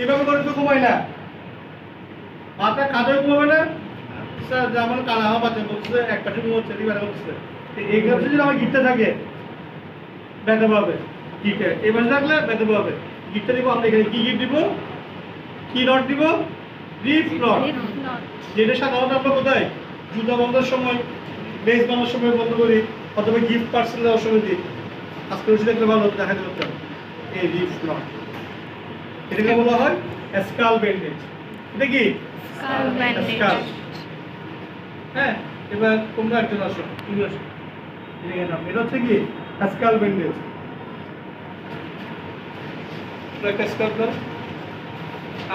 এইভাবে করে তো ঘুমাই না। ঘুমাবে না স্যার যেমন কালা হাওয়া পাচ্ছে বলছে এক পাশে ঘুমোচ্ছে এই যদি আমার গিটটা থাকে ব্যথা পাবে গিটে। এই পাশে থাকলে ব্যথা পাবে। গিটটা দিব আমরা এখানে কি গিট দিব? কি নট দিব? রিপ নট যেটা সাধারণত আমরা কোথায়? জুতা বন্ধের সময় লেস বানানোর সময় বন্ধ করি অথবা গিফট পার্সেল দেওয়ার সময় দিই। আজকে দেখলে ভালো হতো দেখাতে এই রিপ নট এটাকে বলা হয় স্কাল ব্যান্ডেজ। এটা কি. স্কাল হ্যাঁ এবার তোমরা একজন আসো তুমি আসো। এটা হচ্ছে কি? Skull bandage.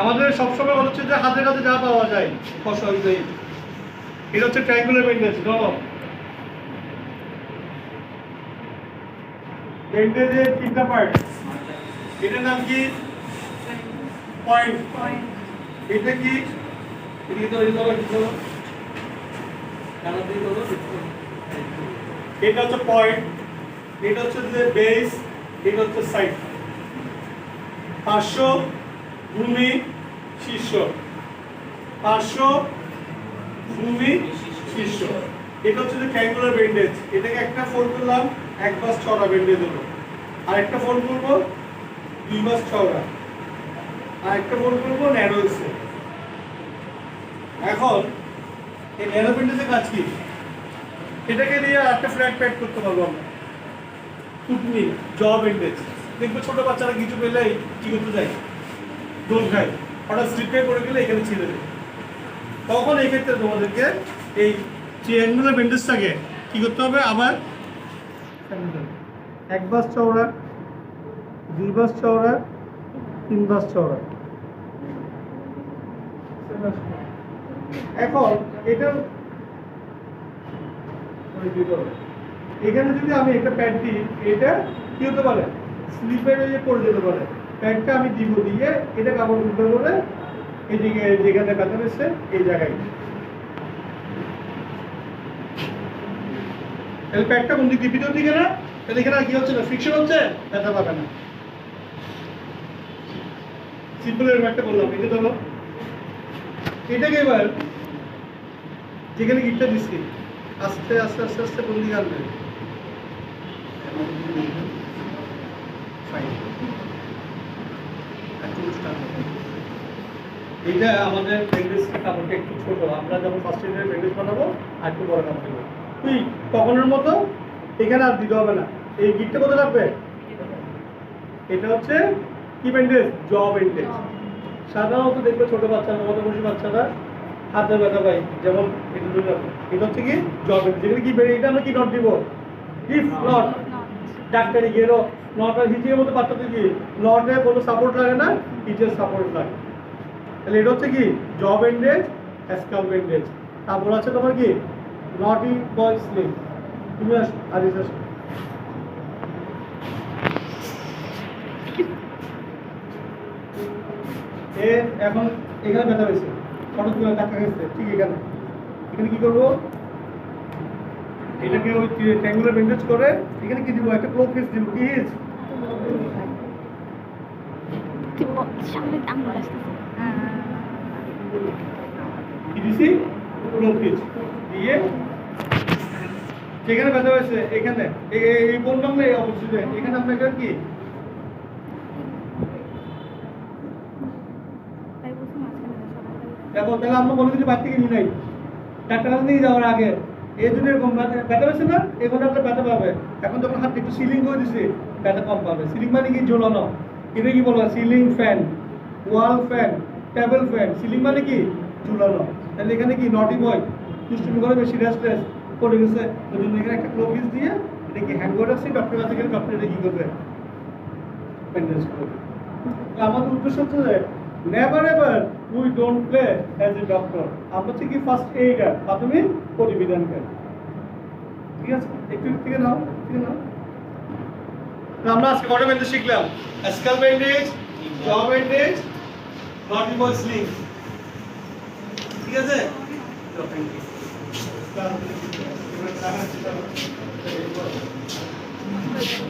আমাদের সবসময় মনে হচ্ছে যে হাতের কাছে যা পাওয়া যায় ফসল অনুযায়ী এটা হচ্ছে ট্রায়াঙ্গুলার ব্যান্ডেজ ধরো ব্যান্ডেজের তিনটা পার্ট এটার নাম কি? পয়েন্ট এটা কি। এটা হচ্ছে পয়েন্ট এটা হচ্ছে যে বেস এটা হচ্ছে সাইড পার্শ্ব ভূমি শীর্ষ। পার্শ্ব ভূমি শীর্ষ। এটা হচ্ছে যে ট্রায়াঙ্গুলার ব্যান্ডেজ এটাকে একটা ফোল্ড করলাম, এক বাস ছড়া ব্যান্ডেজ হলো। আর একটা ফোল্ড করব, দুই বাস ছড়া। আর একটা ফোল্ড করব ন্যারো এসে এখন এই ন্যারো ব্যান্ডেজের কাজ কি? এটাকে দিয়ে আর একটা ফ্ল্যাট প্যাড করতে পারব আমরা। টুকনি জ ব্যান্ডেজ দেখব ছোট বাচ্চারা কিছু পেলেই কি করতে যায় দোল খায় হঠাৎ স্লিপে পড়ে গেলে এখানে ছিঁড়ে দেবে। তখন এই ক্ষেত্রে তোমাদেরকে এই ট্রিয়াঙ্গুলার ব্যান্ডেজটাকে কি করতে হবে? আবার এক বাস চওড়া দুই বাস চওড়া তিন বাস চওড়া এখন এটা এখানে যদি আমি একটা প্যাড দিই, এটা কি হতে পারে? স্লিপের যে পড়ে যেতে পারে প্যাডটা আমি দিব দিয়ে এটা কাপড় উল্টো করে এদিকে যেখানে ব্যথা পেয়েছে এই জায়গায়। তাহলে প্যাডটা কোন দিক দিয়ে ভিতর দিকে না? তাহলে এখানে কি হচ্ছে না? ফ্রিকশন হচ্ছে? ব্যথা পাবে না। সিম্পল এরকম একটা বললাম এটা ধরো। এটাকে এবার যেখানে গিটটা দিচ্ছি, আস্তে আস্তে আস্তে আস্তে কোন দিকে আনবে। এইটা আমাদের ব্যান্ডেজ কাপড়টা একটু ছোট। আমরা যখন ফার্স্ট এডের ব্যান্ডেজ বানাবো, আর একটু বড় কাপড় দেবো। তুই তখনের মতো এখানে আর দিতে হবে না। এই গিটটা কোথায় রাখবে? এটা হচ্ছে কি ব্যান্ডেজ জ ব্যান্ডেজ সাধারণত দেখবে ছোট বাচ্চারা মতো বসে বাচ্চারা হাতে ব্যথা পায় যেমন এটা হচ্ছে কি? জ ব্যান্ডেজ যেখানে কি বেরিয়ে এটা আমরা কি নট দিব? ইফ নট ডাক্তারি গেলো নটা হিচিয়ে মতো পাত্রতে কি? নটে কোনো সাপোর্ট লাগে না হিচের সাপোর্ট লাগে। তাহলে এটা হচ্ছে কি? জ ব্যান্ডেজ স্কাল ব্যান্ডেজ তারপর আছে তোমার কি? নটি বয় স্লিপ তুমি আস আরিস এ এখন এখানে ব্যথা হয়েছে। ফটো তুলে দেখা গেছে ঠিক এখানে। এখানে কি করব? এটাকে ওই ট্যাঙ্গুলার ব্যান্ডেজ করে এখানে কি দিব? একটা ক্লো পিস দিব। কি হিজ কি দিছি? দিয়ে যেখানে ব্যথা হয়েছে। এখানে। এই বললাম না এই অবশ্যই এখানে আপনার কি? দেখো তাহলে আমরা কোনো কিছু বাড়ি থেকে নিই। নাই ডাক্তার কাছে নিয়ে যাওয়ার আগে এই জন্য এরকম ব্যথা পেয়েছে না? এখানে আপনার ব্যথা পাবে। এখন যখন হাত একটু সিলিং করে দিছে, ব্যথা কম পাবে। সিলিং মানে কি? ঝোলানো এটা কি বলব? Ceiling fan wall fan table fan ceiling মানে কি? ঝুলানো তাহলে এখানে কি? নটি বয় দুষ্টুমি করে বেশি রেস্টলেস করে গেছে। ওই জন্য এখানে একটা ক্লোভিস দিয়ে এটা কি হ্যান্ড ওয়াটার সেই ডক্টর কাছে গেলে ডক্টর এটা কি করবে? ব্যান্ডেজ করবে আমাদের উদ্দেশ্য হচ্ছে never ever we don't play as a doctor আমরা হচ্ছে কি ফার্স্ট এইডার প্রাথমিক পরিবিধানকারী ঠিক আছে? একটু থেকে নাও থেকে নাও। আমরা আজকে কটা ব্যান্ডেজ শিখলাম। স্কাল ব্যান্ডেজ জ ব্যান্ডেজ নটি বল স্লিং ঠিক আছে? Thank you